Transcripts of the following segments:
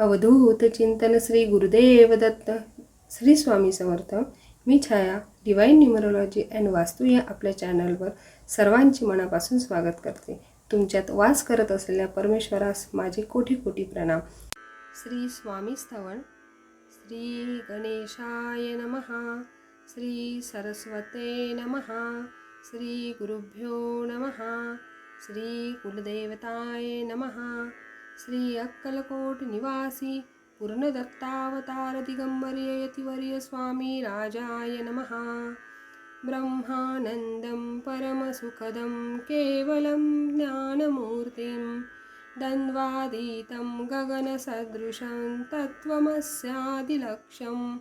अवधूत चिंतन श्री गुरुदेव दत्त. श्री स्वामी समर्थ. मी Chhaya divine numerology and Vastu या आपल्या चॅनलवर सर्वांची मनापासून स्वागत करते. तुमच्यात वास करत असलेल्या परमेश्वरास माझे कोटी कोटी प्रणाम. श्री स्वामी स्थवण श्री गणेशाय नमः. श्री सरस्वते नमः. श्री गुरुभ्यो नमः. श्री कुलदेवताय नमः. श्री अक्कलकोट निवासी पूर्णदत्तावतार दिगंबर्य यतिवर्य स्वामी राजाय नमः। ब्रह्मानन्दं परमसुखदं केवलं ज्ञानमूर्तिं द्वन्द्वातीतं गगनसदृशं तत्त्वमस्यादिलक्ष्यम्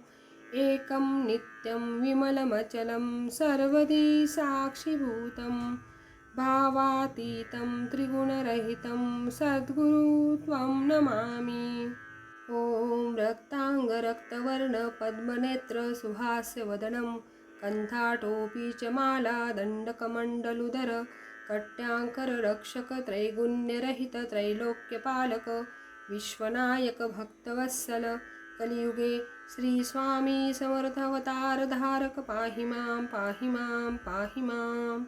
एकं नित्यं विमलमचलं सर्वदी साक्षिभूतं भावातीतं त्रिगुणरहितं सद्गुरु त्वं नमामि। ॐ रक्ताङ्गरक्तवर्णपद्मनेत्र सुहास्यवदनं कन्थाटोपी च माला दण्डकमण्डलुदर कट्याङ्कररक्षक विश्वनायकभक्तवत्सल कलियुगे श्रीस्वामी समर्थवतारधारक पाहि मां पाहि मां पाहि माम्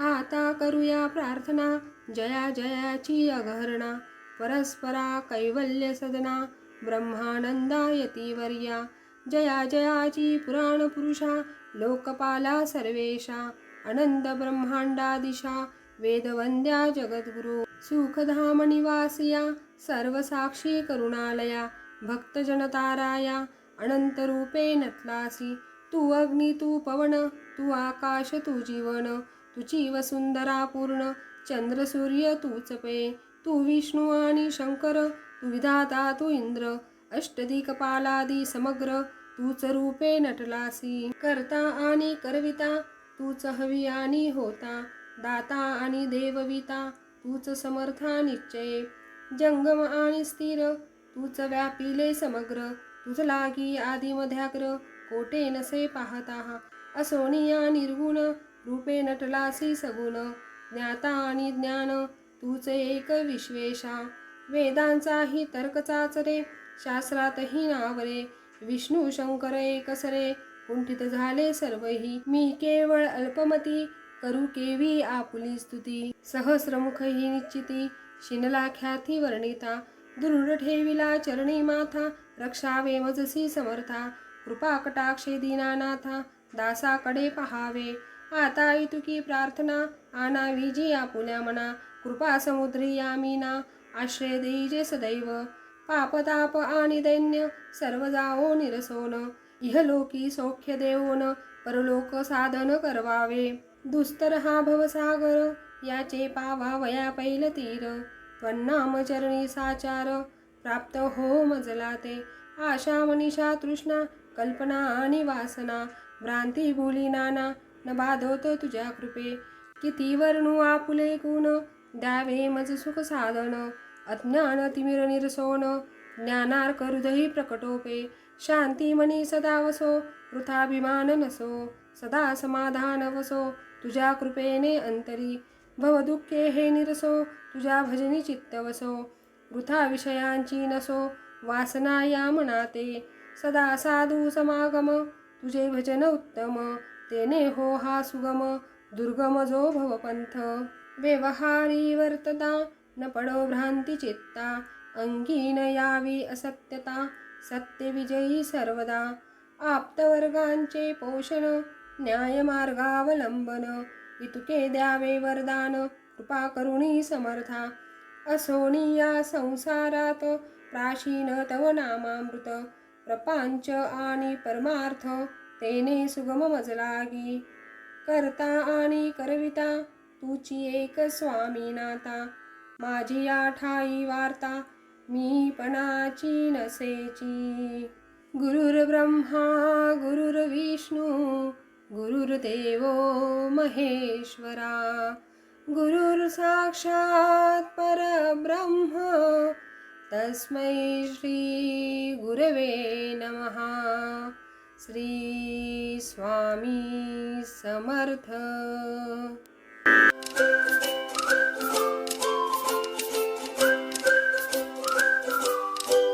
आता करूया प्रार्थना. जया जयाची अघरणा परस्परा कैवल्य सदना. ब्रह्मानंदायती वर्या जया जयाची पुराण पुरुषा. लोकपाला सर्वेशा. अनंद ब्रह्मांडा दिशा. वेदवंद्या जगद्गुरु. सुखधाम निवासिया. सर्वसाक्षी करुणालया. भक्तजनताराया अनंतरूपे नटलासी तू अग्नि तू पवन तू आकाश तू जीवन. तुची वसुंधरा पूर्ण चंद्रसूर्य तूच पे तू विष्णू आणि शंकर तू विधाता तू इंद्र. अष्टदिकपालादी समग्र तूच रूपे नटलासी. करता आणि करविता तूच हवी आणि होता. दाता आणि देवविता तूच समर्था निश्चय. जंगम आणि स्थिर तूच व्यापिले समग्र. तुझ लागी आदिमध्याग्र कोटे नसे पाहता. असोनिया निर्गुण रूपे नटलासी सगुण ज्ञाता आणि ज्ञान तूच एक विश्वेशा. वेदांचाही तर्कचाच रे शास्त्रातही नावरे. विष्णू शंकर एकसरे कुंठित झाले सर्वही. मी केवळ अल्पमती करू केवी आपुली स्तुती. सहस्रमुख ही निश्चिती शिनला ख्याती वर्णिता. दृढ ठेविला चरणी माथा रक्षावे मजसी समर्था. कृपा कटाक्षे दीनानाथा दासाकडे पहावे. आता इतुकी प्रार्थना आना विजी आपुल्या मना. कृपा समुद्री यामीना आश्रय देईजे सदैव. पापताप आणि दैन्य सर्व जाओ निरसोन. इहलोकी सौख्य देवोन परलोक साधन करवावे. दुस्तर हा भवसागर याचे पावा वया पैल तीर. त्वन्नाम चरणी साचार प्राप्त हो मजला ते आशा मनीषा तृष्णा कल्पना आणि वासना. भ्रांती भूली नाना न बाधवत तुझ्या कृपे. किती वर्णू आपुले गुण द्यावे मज सुख साधन. अज्ञान तिमिर निरसोन ज्ञानार्क हृदयी प्रकटोपे. शांती मनी सदा वसो वृथाभिमान नसो. सदा समाधान वसो तुझ्या कृपेने अंतरी. भवदुःखे हे निरसो तुझ्या भजनी चित्त वसो. वृथा विषयांची नसो वासना या मनाते. सदा साधू समागम तुझे भजन उत्तम. तेने हो हा सुगम दुर्गम जो भवपंथ. व्यवहारी वर्तता न पडो भ्रांती चित्ता. अंगी न यावी असत्यता सत्यविजयी सर्वदा. आप्तवर्गांचे पोषण न्यायमार्गावलंबन. इतुके द्यावे वरदान कृपा करुणी समर्था. असोनी या संसारात प्राचीन तव नामामृत. प्रपांच आणि परमार्थ. तेने सुगम मजलागी. करता आणि करविता तुची एक स्वामी नाता. माझी आठाई वार्ता मी पणाची नसेची. गुरुर्ब्रह्मा गुरुर्विष्णू गुरुर्देवो महेश्वरा. गुरुर्साक्षात् परब्रह्म तस्मै श्री गुरवे नमः. श्री स्वामी समर्थ.